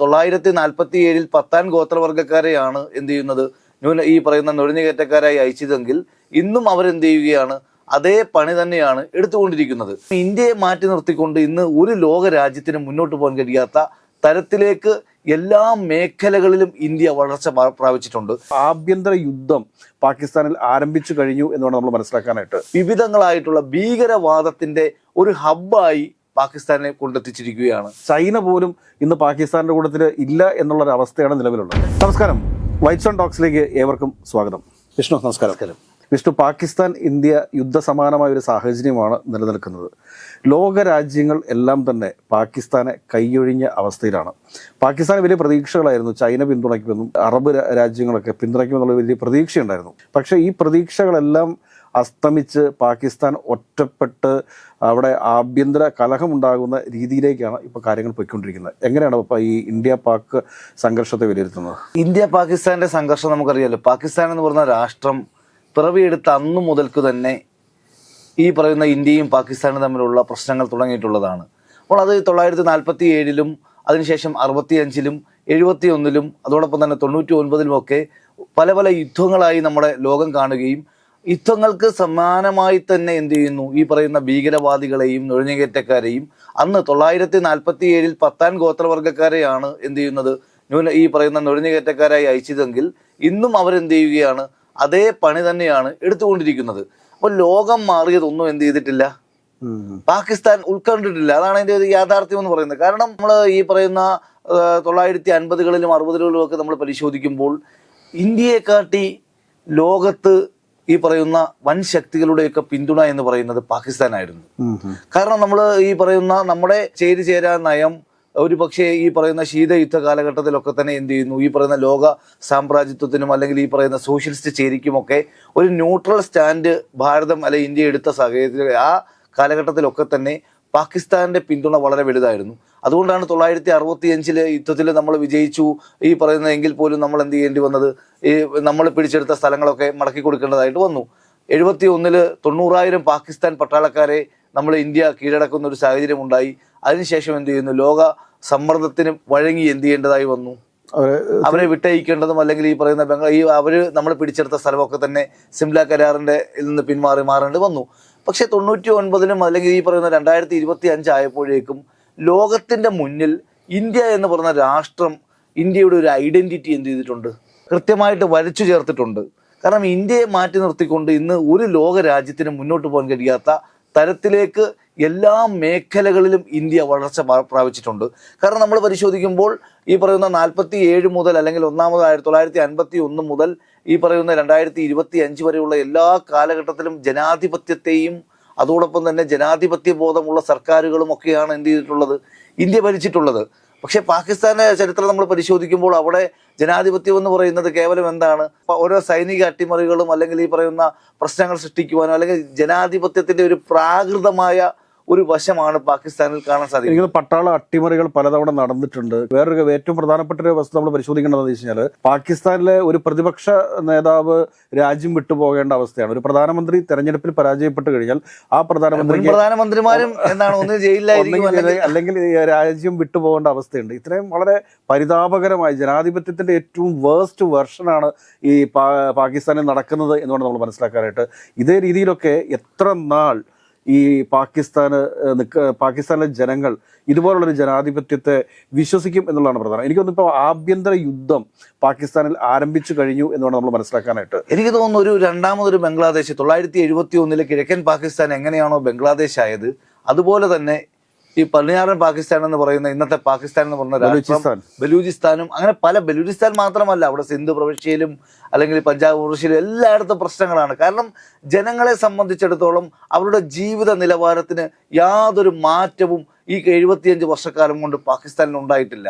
തൊള്ളായിരത്തി നാൽപ്പത്തി ഏഴിൽ പത്താൻ ഗോത്രവർഗക്കാരെയാണ് എന്ത് ചെയ്യുന്നത്? ന്യൂന ഈ പറയുന്ന നുഴഞ്ഞുകയറ്റക്കാരായി അയച്ചതെങ്കിൽ ഇന്നും അവരെന്ത് ചെയ്യുകയാണ്? അതേ പണി തന്നെയാണ് എടുത്തുകൊണ്ടിരിക്കുന്നത്. ഇന്ത്യയെ മാറ്റി നിർത്തിക്കൊണ്ട് ഇന്ന് ഒരു ലോക രാജ്യത്തിന് മുന്നോട്ട് പോകാൻ കഴിയാത്ത തരത്തിലേക്ക് എല്ലാ മേഖലകളിലും ഇന്ത്യ വളർച്ച പ്രാപിച്ചിട്ടുണ്ട്. ആഭ്യന്തര യുദ്ധം പാകിസ്ഥാനിൽ ആരംഭിച്ചു കഴിഞ്ഞു എന്ന് വേണം നമ്മൾ മനസ്സിലാക്കാനായിട്ട്. വിവിധങ്ങളായിട്ടുള്ള ഭീകരവാദത്തിന്റെ ഒരു ഹബ്ബായി പാകിസ്ഥാനെ കൊണ്ടെത്തിച്ചിരിക്കുകയാണ്. ചൈന പോലും ഇന്ന് പാകിസ്ഥാന്റെ കൂട്ടത്തിൽ ഇല്ല എന്നുള്ള ഒരു അവസ്ഥയാണ് നിലവിലുള്ളത്. നമസ്കാരം. വൈറ്റ് സോൺ ടോക്സിലേക്ക് ഏവർക്കും സ്വാഗതം. വിഷ്ണു നമസ്കാരം. വിഷ്ണു പാകിസ്ഥാൻ ഇന്ത്യ യുദ്ധസമാനമായ ഒരു സാഹചര്യമാണ് നിലനിൽക്കുന്നത്. ലോക രാജ്യങ്ങൾ എല്ലാം തന്നെ പാകിസ്ഥാനെ കൈയൊഴിഞ്ഞ അവസ്ഥയിലാണ്. പാകിസ്ഥാന് വലിയ പ്രതീക്ഷകളായിരുന്നു ചൈന പിന്തുണയ്ക്കുമെന്നും അറബ് രാജ്യങ്ങളൊക്കെ പിന്തുണയ്ക്കുമെന്നുള്ള വലിയ പ്രതീക്ഷയുണ്ടായിരുന്നു. പക്ഷേ ഈ പ്രതീക്ഷകളെല്ലാം അസ്തമിച്ച് പാകിസ്ഥാൻ ഒറ്റപ്പെട്ട് അവിടെ ആഭ്യന്തര കലഹമുണ്ടാകുന്ന രീതിയിലേക്കാണ് ഇപ്പോൾ കാര്യങ്ങൾ പോയിക്കൊണ്ടിരിക്കുന്നത്. എങ്ങനെയാണ് ഇപ്പോൾ ഈ ഇന്ത്യ പാക് സംഘർഷത്തെ വിലയിരുത്തുന്നത്? ഇന്ത്യ പാകിസ്ഥാന്റെ സംഘർഷം നമുക്കറിയാലോ. പാകിസ്ഥാൻ എന്ന് പറയുന്ന രാഷ്ട്രം പിറവിയെടുത്ത അന്നു മുതൽക്ക് തന്നെ ഈ പറയുന്ന ഇന്ത്യയും പാകിസ്ഥാനും തമ്മിലുള്ള പ്രശ്നങ്ങൾ തുടങ്ങിയിട്ടുള്ളതാണ്. അപ്പോൾ അത് തൊള്ളായിരത്തി നാൽപ്പത്തി ഏഴിലും അതിനുശേഷം അറുപത്തി അഞ്ചിലും എഴുപത്തി ഒന്നിലും അതോടൊപ്പം തന്നെ തൊണ്ണൂറ്റി ഒൻപതിലും ഒക്കെ പല പല യുദ്ധങ്ങളായി നമ്മുടെ ലോകം കാണുകയും യുദ്ധങ്ങൾക്ക് സമാനമായി തന്നെ എന്ത് ചെയ്യുന്നു? ഈ പറയുന്ന ഭീകരവാദികളെയും നുഴഞ്ഞുകയറ്റക്കാരെയും അന്ന് തൊള്ളായിരത്തി നാൽപ്പത്തി ഏഴിൽ പത്താൻ ഗോത്രവർഗക്കാരെയാണ് എന്ത് ചെയ്യുന്നത്? ഈ പറയുന്ന നുഴഞ്ഞുകയറ്റക്കാരായി അയച്ചതെങ്കിൽ ഇന്നും അവരെന്ത് ചെയ്യുകയാണ്? അതേ പണി തന്നെയാണ് എടുത്തുകൊണ്ടിരിക്കുന്നത്. അപ്പോൾ ലോകം മാറിയതൊന്നും എന്ത് ചെയ്തിട്ടില്ല? പാകിസ്ഥാൻ ഉൾക്കൊണ്ടിട്ടില്ല. അതാണ് അതിന്റെ ഒരു യാഥാർത്ഥ്യം എന്ന് പറയുന്നത്. കാരണം നമ്മൾ ഈ പറയുന്ന തൊള്ളായിരത്തി അൻപതുകളിലും അറുപതുകളിലും ഒക്കെ നമ്മൾ പരിശോധിക്കുമ്പോൾ ഇന്ത്യയെ കാട്ടി ലോകത്ത് ഈ പറയുന്ന വൻ ശക്തികളുടെയൊക്കെ പിന്തുണ എന്ന് പറയുന്നത് പാകിസ്ഥാനായിരുന്നു. കാരണം നമ്മൾ ഈ പറയുന്ന നമ്മുടെ ചേരി ചേരാ നയം ഒരു പക്ഷേ ഈ പറയുന്ന ശീതയുദ്ധ കാലഘട്ടത്തിലൊക്കെ തന്നെ എന്ത് ചെയ്യുന്നു? ഈ പറയുന്ന ലോക സാമ്രാജ്യത്വത്തിനും അല്ലെങ്കിൽ ഈ പറയുന്ന സോഷ്യലിസ്റ്റ് ചേരിക്കുമൊക്കെ ഒരു ന്യൂട്രൽ സ്റ്റാൻഡ് ഭാരതം അല്ലെ ഇന്ത്യ എടുത്ത സാഹചര്യത്തിൽ ആ കാലഘട്ടത്തിലൊക്കെ തന്നെ പാകിസ്ഥാന്റെ പിന്തുണ വളരെ വലുതായിരുന്നു. അതുകൊണ്ടാണ് തൊള്ളായിരത്തി അറുപത്തി അഞ്ചിൽ യുദ്ധത്തിൽ നമ്മൾ വിജയിച്ചു. ഈ പറയുന്ന എങ്കിൽ പോലും നമ്മൾ എന്ത് ചെയ്യേണ്ടി വന്നത്? ഈ നമ്മൾ പിടിച്ചെടുത്ത സ്ഥലങ്ങളൊക്കെ മടക്കി കൊടുക്കേണ്ടതായിട്ട് വന്നു. എഴുപത്തി ഒന്നിൽ തൊണ്ണൂറായിരം പാകിസ്ഥാൻ പട്ടാളക്കാരെ നമ്മൾ ഇന്ത്യ കീഴടക്കുന്ന ഒരു സാഹചര്യം ഉണ്ടായി. അതിനുശേഷം എന്ത് ചെയ്യുന്നു? ലോക സമ്മർദ്ദത്തിന് വഴങ്ങി എന്ത് ചെയ്യേണ്ടതായി വന്നു? അവരെ വിട്ടയക്കേണ്ടതും അല്ലെങ്കിൽ ഈ പറയുന്ന ബംഗാൾ ഈ അവർ നമ്മൾ പിടിച്ചെടുത്ത സ്ഥലമൊക്കെ തന്നെ സിംല കരാറിന്റെ ഇതിൽ നിന്ന് പിന്മാറി മാറേണ്ടി വന്നു. പക്ഷേ തൊണ്ണൂറ്റി ഒൻപതിനും അല്ലെങ്കിൽ ഈ പറയുന്ന രണ്ടായിരത്തി ഇരുപത്തി അഞ്ചായപ്പോഴേക്കും ലോകത്തിന്റെ മുന്നിൽ ഇന്ത്യ എന്ന് പറയുന്ന രാഷ്ട്രം ഇന്ത്യയുടെ ഒരു ഐഡന്റിറ്റി എന്ത് ചെയ്തിട്ടുണ്ട്? കൃത്യമായിട്ട് വരച്ചു ചേർത്തിട്ടുണ്ട്. കാരണം ഇന്ത്യയെ മാറ്റി നിർത്തിക്കൊണ്ട് ഇന്ന് ഒരു ലോക രാജ്യത്തിന് മുന്നോട്ട് പോകാൻ കഴിയാത്ത തരത്തിലേക്ക് എല്ലാ മേഖലകളിലും ഇന്ത്യ വളർച്ച പ്രാപിച്ചിട്ടുണ്ട്. കാരണം നമ്മൾ പരിശോധിക്കുമ്പോൾ ഈ പറയുന്ന നാൽപ്പത്തി ഏഴ് മുതൽ അല്ലെങ്കിൽ ഒന്നാമത് ആയിരത്തി തൊള്ളായിരത്തി അൻപത്തി ഒന്ന് മുതൽ ഈ പറയുന്ന രണ്ടായിരത്തി ഇരുപത്തി അഞ്ച് വരെയുള്ള എല്ലാ കാലഘട്ടത്തിലും ജനാധിപത്യത്തെയും അതോടൊപ്പം തന്നെ ജനാധിപത്യ ബോധമുള്ള സർക്കാരുകളും ഒക്കെയാണ് എന്ത് ചെയ്തിട്ടുള്ളത്? ഇന്ത്യ ഭരിച്ചിട്ടുള്ളത്. പക്ഷേ പാകിസ്ഥാന്റെ ചരിത്രം നമ്മൾ പരിശോധിക്കുമ്പോൾ അവിടെ ജനാധിപത്യം എന്ന് പറയുന്നത് കേവലം എന്താണ്? ഓരോ സൈനിക അട്ടിമറികളും അല്ലെങ്കിൽ ഈ പറയുന്ന പ്രശ്നങ്ങൾ സൃഷ്ടിക്കുവാനോ അല്ലെങ്കിൽ ജനാധിപത്യത്തിന്റെ ഒരു പ്രാകൃതമായ ഒരു വശമാണ് പാകിസ്ഥാനിൽ കാണാൻ സാധിക്കുന്നത്. പട്ടാള അട്ടിമറികൾ പലതവണ നടന്നിട്ടുണ്ട്. വേറൊരു ഏറ്റവും പ്രധാനപ്പെട്ട ഒരു വസ്തു നമ്മൾ പരിശോധിക്കേണ്ടതെന്ന് വെച്ച് കഴിഞ്ഞാൽ പാകിസ്ഥാനിലെ ഒരു പ്രതിപക്ഷ നേതാവ് രാജ്യം വിട്ടുപോകേണ്ട അവസ്ഥയാണ്. ഒരു പ്രധാനമന്ത്രി തെരഞ്ഞെടുപ്പിൽ പരാജയപ്പെട്ട് കഴിഞ്ഞാൽ ആ പ്രധാനമന്ത്രി പ്രധാനമന്ത്രിമാരും എന്താണ്? ഒന്ന് ജയിലിലായിരിക്കും അല്ലെങ്കിൽ രാജ്യം വിട്ടുപോകേണ്ട അവസ്ഥയുണ്ട്. ഇത്രയും വളരെ പരിതാപകരമായി ജനാധിപത്യത്തിന്റെ ഏറ്റവും വേസ്റ്റ് വെർഷനാണ് ഈ പാകിസ്ഥാനിൽ നടക്കുന്നത് എന്നുകൊണ്ട് നമ്മൾ മനസ്സിലാക്കാനായിട്ട് ഇതേ രീതിയിലൊക്കെ എത്ര നാൾ ഈ പാകിസ്ഥാന് നിൽക്ക പാകിസ്ഥാനിലെ ജനങ്ങൾ ഇതുപോലുള്ളൊരു ജനാധിപത്യത്തെ വിശ്വസിക്കും എന്നുള്ളതാണ് പ്രധാനം. എനിക്കൊന്നും ഇപ്പോൾ ആഭ്യന്തര യുദ്ധം പാകിസ്ഥാനിൽ ആരംഭിച്ചു കഴിഞ്ഞു എന്നുകൊണ്ട് നമ്മൾ മനസ്സിലാക്കാനായിട്ട്. എനിക്ക് തോന്നുന്നു ഒരു രണ്ടാമതൊരു ബംഗ്ലാദേശ് തൊള്ളായിരത്തി എഴുപത്തി ഒന്നിലെ കിഴക്കൻ പാകിസ്ഥാൻ എങ്ങനെയാണോ ബംഗ്ലാദേശ് ആയത് അതുപോലെ തന്നെ ഈ പടിഞ്ഞാറൻ പാകിസ്ഥാൻ എന്ന് പറയുന്ന ഇന്നത്തെ പാകിസ്ഥാൻ എന്ന് പറയുന്ന രാഷ്ട്രം ബലൂചിസ്ഥാനും അങ്ങനെ പല ബലൂചിസ്ഥാൻ മാത്രമല്ല അവിടെ സിന്ധു പ്രവിശ്യയിലും അല്ലെങ്കിൽ പഞ്ചാബ് പ്രവിശ്യയിലും എല്ലായിടത്തും പ്രശ്നങ്ങളാണ്. കാരണം ജനങ്ങളെ സംബന്ധിച്ചിടത്തോളം അവരുടെ ജീവിത നിലവാരത്തിന് യാതൊരു മാറ്റവും ഈ എഴുപത്തിയഞ്ച് വർഷക്കാലം കൊണ്ട് പാകിസ്ഥാനിൽ ഉണ്ടായിട്ടില്ല.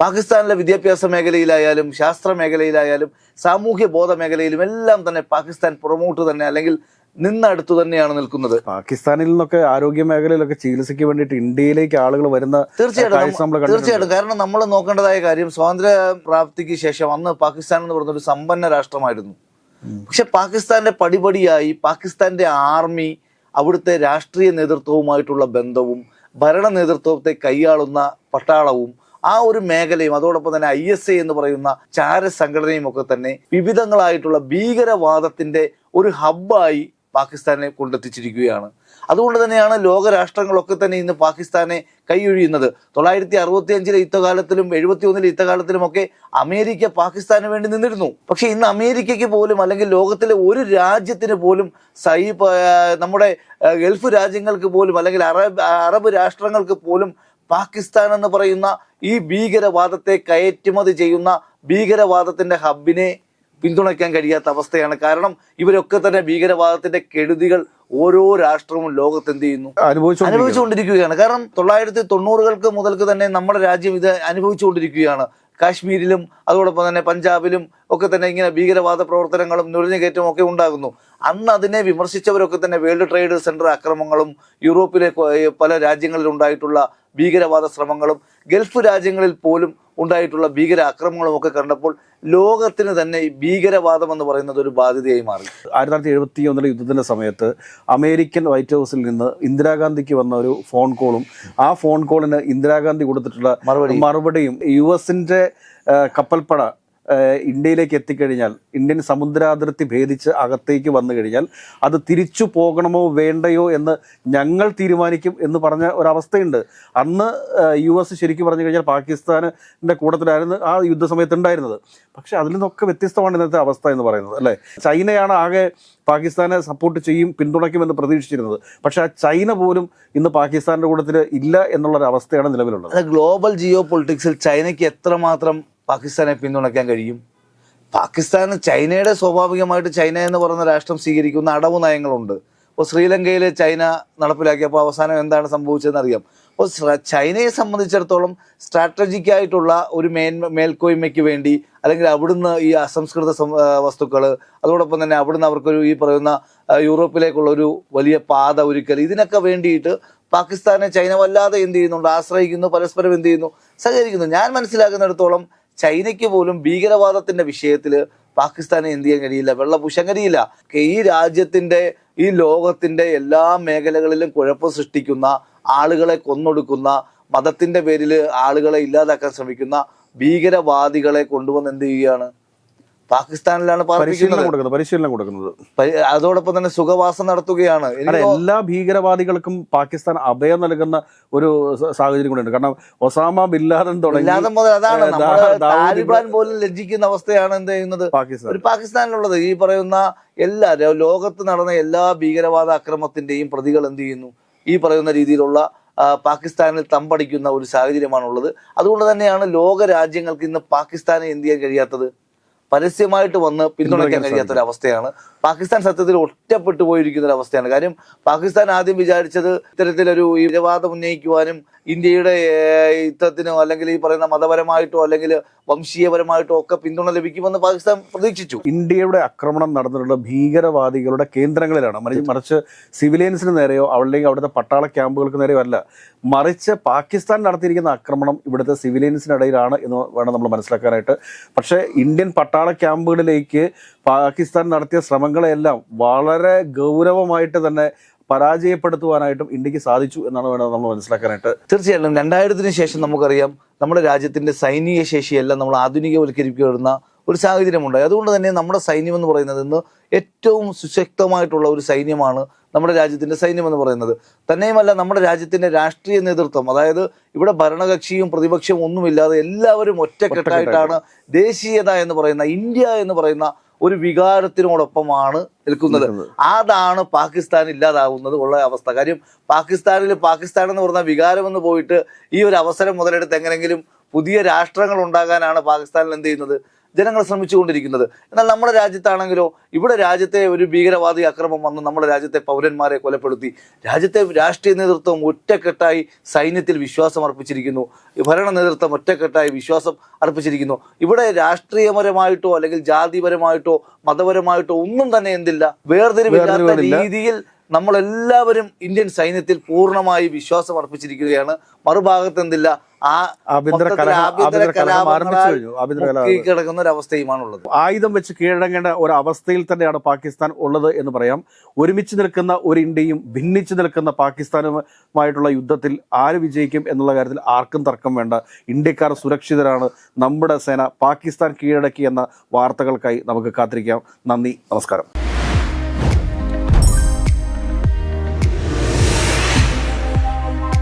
പാകിസ്ഥാനിലെ വിദ്യാഭ്യാസ മേഖലയിലായാലും ശാസ്ത്ര മേഖലയിലായാലും സാമൂഹ്യ ബോധ മേഖലയിലും എല്ലാം തന്നെ പാകിസ്ഥാൻ പുറമോട്ട് തന്നെ അല്ലെങ്കിൽ നിന്നടുത്ത് തന്നെയാണ് നിൽക്കുന്നത്. പാകിസ്ഥാനിൽ നിന്നൊക്കെ ആരോഗ്യ മേഖലയിലൊക്കെ ചികിത്സയ്ക്ക് വേണ്ടിയിട്ട് ഇന്ത്യയിലേക്ക് ആളുകൾ വരുന്ന തീർച്ചയായിട്ടും. തീർച്ചയായിട്ടും. കാരണം നമ്മൾ നോക്കേണ്ടതായ കാര്യം സ്വാതന്ത്ര്യ പ്രാപ്തിക്ക് ശേഷം അന്ന് പാകിസ്ഥാൻ എന്ന് പറഞ്ഞ ഒരു സമ്പന്ന രാഷ്ട്രമായിരുന്നു. പക്ഷെ പാകിസ്ഥാന്റെ പടിപടിയായി പാകിസ്ഥാന്റെ ആർമി അവിടുത്തെ രാഷ്ട്രീയ നേതൃത്വവുമായിട്ടുള്ള ബന്ധവും ഭരണ നേതൃത്വത്തെ കൈയാളുന്ന പട്ടാളവും ആ ഒരു മേഖലയും അതോടൊപ്പം തന്നെ ഐ എസ് ഐ എന്ന് പറയുന്ന ചാര സംഘടനയും ഒക്കെ തന്നെ വിവിധങ്ങളായിട്ടുള്ള ഭീകരവാദത്തിന്റെ ഒരു ഹബ്ബായി പാകിസ്ഥാനെ കൊണ്ടെത്തിച്ചിരിക്കുകയാണ്. അതുകൊണ്ട് തന്നെയാണ് ലോകരാഷ്ട്രങ്ങളൊക്കെ തന്നെ ഇന്ന് പാകിസ്ഥാനെ കൈയൊഴിയുന്നത്. തൊള്ളായിരത്തി അറുപത്തി അഞ്ചിലെ യുദ്ധകാലത്തിലും എഴുപത്തി ഒന്നിലെ യുദ്ധകാലത്തിലും ഒക്കെ അമേരിക്ക പാകിസ്ഥാന് വേണ്ടി നിന്നിരുന്നു. പക്ഷെ ഇന്ന് അമേരിക്കയ്ക്ക് പോലും അല്ലെങ്കിൽ ലോകത്തിലെ ഒരു രാജ്യത്തിന് പോലും സൈ നമ്മുടെ ഗൾഫ് രാജ്യങ്ങൾക്ക് പോലും അല്ലെങ്കിൽ അറബ് അറബ് രാഷ്ട്രങ്ങൾക്ക് പോലും പാകിസ്ഥാൻ എന്ന് പറയുന്ന ഈ ഭീകരവാദത്തെ കയറ്റുമതി ചെയ്യുന്ന ഭീകരവാദത്തിന്റെ ഹബിനെ പിന്തുണയ്ക്കാൻ കഴിയാത്ത അവസ്ഥയാണ്. കാരണം ഇവരൊക്കെ തന്നെ ഭീകരവാദത്തിന്റെ കെടുതികൾ ഓരോ രാഷ്ട്രവും ലോകത്ത് എന്ത് ചെയ്യുന്നു? അനുഭവിച്ചു അനുഭവിച്ചുകൊണ്ടിരിക്കുകയാണ്. കാരണം തൊള്ളായിരത്തി തൊണ്ണൂറുകൾക്ക് മുതൽക്ക് തന്നെ നമ്മുടെ രാജ്യം ഇത് അനുഭവിച്ചുകൊണ്ടിരിക്കുകയാണ്. കാശ്മീരിലും അതോടൊപ്പം തന്നെ പഞ്ചാബിലും ഒക്കെ തന്നെ ഇങ്ങനെ ഭീകരവാദ പ്രവർത്തനങ്ങളും നുഴഞ്ഞുകയറ്റവും ഒക്കെ ഉണ്ടാകുന്നു. അന്ന് അതിനെ വിമർശിച്ചവരൊക്കെ തന്നെ വേൾഡ് ട്രേഡ് സെന്റർ അക്രമങ്ങളും യൂറോപ്പിലെ പല രാജ്യങ്ങളിൽ ഉണ്ടായിട്ടുള്ള ഭീകരവാദ ശ്രമങ്ങളും ഗൾഫ് രാജ്യങ്ങളിൽ പോലും ഉണ്ടായിട്ടുള്ള ഭീകര ആക്രമണങ്ങളും ഒക്കെ കണ്ടപ്പോൾ ലോകത്തിന് തന്നെ ഈ ഭീകരവാദം എന്ന് പറയുന്നത് ഒരു ബാധ്യതയായി മാറി. ആയിരത്തി തൊള്ളായിരത്തി എഴുപത്തി ഒന്നിലെ യുദ്ധത്തിന്റെ സമയത്ത് അമേരിക്കൻ വൈറ്റ് ഹൗസിൽ നിന്ന് ഇന്ദിരാഗാന്ധിക്ക് വന്ന ഒരു ഫോൺ കോളും ആ ഫോൺ കോളിന് ഇന്ദിരാഗാന്ധി കൊടുത്തിട്ടുള്ള മറുപടി മറുപടിയും യു എസിന്റെ കപ്പൽപ്പട ഇന്ത്യയിലേക്ക് എത്തിക്കഴിഞ്ഞാൽ ഇന്ത്യൻ സമുദ്രാതിർത്തി ഭേദിച്ച് അകത്തേക്ക് വന്നു കഴിഞ്ഞാൽ അത് തിരിച്ചു പോകണമോ വേണ്ടയോ എന്ന് ഞങ്ങൾ തീരുമാനിക്കും എന്ന് പറഞ്ഞ ഒരവസ്ഥയുണ്ട്. അന്ന് യു എസ് ശരിക്കും പറഞ്ഞു കഴിഞ്ഞാൽ പാകിസ്ഥാനിന്റെ കൂട്ടത്തിലായിരുന്നു ആ യുദ്ധസമയത്ത് ഉണ്ടായിരുന്നത് പക്ഷെ അതിൽ നിന്നൊക്കെ വ്യത്യസ്തമാണ് ഇന്നത്തെ അവസ്ഥ എന്ന് പറയുന്നത് അല്ലേ? ചൈനയാണ് ആകെ പാകിസ്ഥാനെ സപ്പോർട്ട് ചെയ്യും പിന്തുണയ്ക്കുമെന്ന് പ്രതീക്ഷിച്ചിരുന്നത്. പക്ഷെ ആ ചൈന പോലും ഇന്ന് പാകിസ്ഥാന്റെ കൂട്ടത്തിൽ ഇല്ല എന്നുള്ളൊരു അവസ്ഥയാണ് നിലവിലുള്ളത്. ഗ്ലോബൽ ജിയോ പൊളിറ്റിക്സിൽ ചൈനയ്ക്ക് എത്രമാത്രം പാകിസ്ഥാനെ പിന്തുണയ്ക്കാൻ കഴിയും. പാകിസ്ഥാൻ ചൈനയുടെ സ്വാഭാവികമായിട്ട് ചൈന എന്ന് പറയുന്ന രാഷ്ട്രം സ്വീകരിക്കുന്ന അടവ് നയങ്ങളുണ്ട്. അപ്പോൾ ശ്രീലങ്കയിൽ ചൈന നടപ്പിലാക്കിയപ്പോൾ അവസാനം എന്താണ് സംഭവിച്ചതെന്ന് അറിയാം. അപ്പോൾ ചൈനയെ സംബന്ധിച്ചിടത്തോളം സ്ട്രാറ്റജിക്കായിട്ടുള്ള ഒരു മേൻ മേൽക്കോയ്മയ്ക്ക് വേണ്ടി അല്ലെങ്കിൽ അവിടുന്ന് ഈ അസംസ്കൃത വസ്തുക്കൾ അതോടൊപ്പം തന്നെ അവിടുന്ന് അവർക്കൊരു ഈ പറയുന്ന യൂറോപ്പിലേക്കുള്ള ഒരു വലിയ പാത ഒരുക്കൽ ഇതിനൊക്കെ വേണ്ടിയിട്ട് പാകിസ്ഥാനെ ചൈന വല്ലാതെ എന്ത് ചെയ്യുന്നുണ്ട്? ആശ്രയിക്കുന്നു പരസ്പരം എന്ത് ചെയ്യുന്നു? സഹകരിക്കുന്നു. ഞാൻ മനസ്സിലാക്കുന്നിടത്തോളം ചൈനയ്ക്ക് പോലും ഭീകരവാദത്തിന്റെ വിഷയത്തിൽ പാകിസ്ഥാനെ എന്ത് ചെയ്യാൻ കഴിയില്ല വെള്ളപൂശാൻ കഴിയില്ല. ഈ രാജ്യത്തിന്റെ ഈ ലോകത്തിന്റെ എല്ലാ മേഖലകളിലും കുഴപ്പം സൃഷ്ടിക്കുന്ന ആളുകളെ കൊന്നൊടുക്കുന്ന മതത്തിന്റെ പേരിൽ ആളുകളെ ഇല്ലാതാക്കാൻ ശ്രമിക്കുന്ന ഭീകരവാദികളെ കൊണ്ടുവന്ന് എന്ത് ചെയ്യുകയാണ്? പാകിസ്ഥാനിലാണ് പരിശീലനം കൊടുക്കുന്നത് പരിശീലനം കൊടുക്കുന്നത്. അതോടൊപ്പം തന്നെ സുഖവാസം നടത്തുകയാണ്. എല്ലാ ഭീകരവാദികൾക്കും പാകിസ്ഥാൻ അഭയം നൽകുന്ന ഒരു സാഹചര്യം കൂടെയുണ്ട്. കാരണം ഒസാമ ബില്ലാദൻ തുടങ്ങി മുതൽ അതാണ് താലിബാൻ പോലും ലജ്ജിക്കുന്ന അവസ്ഥയാണ് എന്ത് ചെയ്യുന്നത്? ഒരു പാകിസ്ഥാനിലുള്ളത്. ഈ പറയുന്ന എല്ലാ ലോകത്ത് നടന്ന എല്ലാ ഭീകരവാദ അക്രമത്തിന്റെയും പ്രതികൾ എന്ത് ചെയ്യുന്നു? ഈ പറയുന്ന രീതിയിലുള്ള പാകിസ്ഥാനിൽ തമ്പടിക്കുന്ന ഒരു സാഹചര്യമാണുള്ളത്. അതുകൊണ്ട് തന്നെയാണ് ലോക രാജ്യങ്ങൾക്ക് ഇന്ന് പാകിസ്ഥാനെ എന്ത് ചെയ്യാൻ കഴിയാത്തത്? പരസ്യമായിട്ട് വന്ന് പിന്തുണയ്ക്കാൻ കഴിയാത്ത ഒരു അവസ്ഥയാണ് പാകിസ്ഥാൻ സത്യത്തിൽ ഒറ്റപ്പെട്ടു പോയിരിക്കുന്ന ഒരു അവസ്ഥയാണ് കാര്യം പാകിസ്ഥാൻ ആദ്യം വിചാരിച്ചത് ഇത്തരത്തിലൊരു ഈ ഭീകരവാദം ഉന്നയിക്കുവാനും ഇന്ത്യയുടെ യുദ്ധത്തിനോ അല്ലെങ്കിൽ ഈ പറയുന്ന മതപരമായിട്ടോ അല്ലെങ്കിൽ വംശീയപരമായിട്ടോ ഒക്കെ പിന്തുണ ലഭിക്കുമെന്ന് പാകിസ്ഥാൻ പ്രതീക്ഷിച്ചു. ഇന്ത്യയുടെ ആക്രമണം നടന്നിട്ടുള്ള ഭീകരവാദികളുടെ കേന്ദ്രങ്ങളിലാണ്. മറിച്ച് മറിച്ച് സിവിലിയൻസിന് നേരെയോ അല്ലെങ്കിൽ അവിടുത്തെ പട്ടാള ക്യാമ്പുകൾക്ക് നേരെയോ അല്ല. മറിച്ച് പാകിസ്ഥാൻ നടത്തിയിരിക്കുന്ന ആക്രമണം ഇവിടുത്തെ സിവിലിയൻസിനിടയിലാണ് എന്ന് വേണം നമ്മൾ മനസ്സിലാക്കാനായിട്ട്. പക്ഷേ ഇന്ത്യൻ പട്ടാള ക്യാമ്പുകളിലേക്ക് പാകിസ്ഥാൻ നടത്തിയ ശ്രമങ്ങളെല്ലാം വളരെ ഗൗരവമായിട്ട് തന്നെ പരാജയപ്പെടുത്തുവാനായിട്ടും ഇന്ത്യയ്ക്ക് സാധിച്ചു എന്നാണ് വേണം നമ്മൾ മനസ്സിലാക്കാനായിട്ട്. തീർച്ചയായിട്ടും രണ്ടായിരത്തിന് ശേഷം നമുക്കറിയാം നമ്മുടെ രാജ്യത്തിന്റെ സൈനിക ശേഷിയെല്ലാം നമ്മൾ ആധുനികവൽക്കരിക്കപ്പെടുന്ന ഒരു സാഹചര്യമുണ്ടായി അതുകൊണ്ട് തന്നെ നമ്മുടെ സൈന്യം എന്ന് പറയുന്നത് ഇന്ന് ഏറ്റവും സുശക്തമായിട്ടുള്ള ഒരു സൈന്യമാണ് നമ്മുടെ രാജ്യത്തിന്റെ സൈന്യം എന്ന് പറയുന്നത്. തന്നെയുമല്ല നമ്മുടെ രാജ്യത്തിന്റെ രാഷ്ട്രീയ നേതൃത്വം അതായത് ഇവിടെ ഭരണകക്ഷിയും പ്രതിപക്ഷവും ഒന്നുമില്ലാതെ എല്ലാവരും ഒറ്റക്കെട്ടായിട്ടാണ് ദേശീയത എന്ന് പറയുന്ന ഇന്ത്യ എന്ന് പറയുന്ന ഒരു വികാരത്തിനോടൊപ്പമാണ് നിൽക്കുന്നത്. അതാണ് പാകിസ്ഥാൻ ഇല്ലാതാവുന്നത് ഉള്ള അവസ്ഥ. കാര്യം പാകിസ്ഥാനിൽ പാകിസ്ഥാൻ എന്ന് പറഞ്ഞ വികാരം എന്ന് പോയിട്ട് ഈ ഒരു അവസരം മുതലെടുത്ത് എങ്ങനെങ്കിലും പുതിയ രാഷ്ട്രങ്ങൾ ഉണ്ടാകാനാണ് പാകിസ്ഥാനിൽ എന്ത് ചെയ്യുന്നത്? ജനങ്ങൾ ശ്രമിച്ചുകൊണ്ടിരിക്കുന്നത്. എന്നാൽ നമ്മുടെ രാജ്യത്താണെങ്കിലോ ഇവിടെ രാജ്യത്തെ ഒരു ഭീകരവാദി അക്രമം വന്ന് നമ്മുടെ രാജ്യത്തെ പൗരന്മാരെ കൊലപ്പെടുത്തി രാജ്യത്തെ രാഷ്ട്രീയ നേതൃത്വം ഒറ്റക്കെട്ടായി സൈന്യത്തിൽ വിശ്വാസം അർപ്പിച്ചിരിക്കുന്നു ഭരണ നേതൃത്വം ഒറ്റക്കെട്ടായി വിശ്വാസം അർപ്പിച്ചിരിക്കുന്നു. ഇവിടെ രാഷ്ട്രീയപരമായിട്ടോ അല്ലെങ്കിൽ ജാതിപരമായിട്ടോ മതപരമായിട്ടോ ഒന്നും തന്നെ എന്തില്ല. വേർതിരിവില്ലാത്ത രീതിയിൽ നമ്മളെല്ലാവരും ഇന്ത്യൻ സൈന്യത്തിൽ പൂർണമായി വിശ്വാസം അർപ്പിച്ചിരിക്കുകയാണ്. മറുഭാഗത്ത് എന്തില്ല ആ ആഭ്യന്തര കിടക്കുന്ന ഒരു അവസ്ഥയുമാണുള്ളത് ആയുധം വെച്ച് കീഴടങ്ങേണ്ട ഒരു അവസ്ഥയിൽ തന്നെയാണ് പാകിസ്ഥാൻ ഉള്ളത് എന്ന് പറയാം. ഒരുമിച്ച് നിൽക്കുന്ന ഒരു ഇന്ത്യയും ഭിന്നിച്ചു നിൽക്കുന്ന പാകിസ്ഥാനുമായിട്ടുള്ള യുദ്ധത്തിൽ ആര് വിജയിക്കും എന്നുള്ള കാര്യത്തിൽ ആർക്കും തർക്കം വേണ്ട. ഇന്ത്യക്കാർ സുരക്ഷിതരാണ്. നമ്മുടെ സേന പാകിസ്ഥാൻ കീഴടക്കി എന്ന വാർത്തകൾക്കായി നമുക്ക് കാത്തിരിക്കാം. നന്ദി നമസ്കാരം.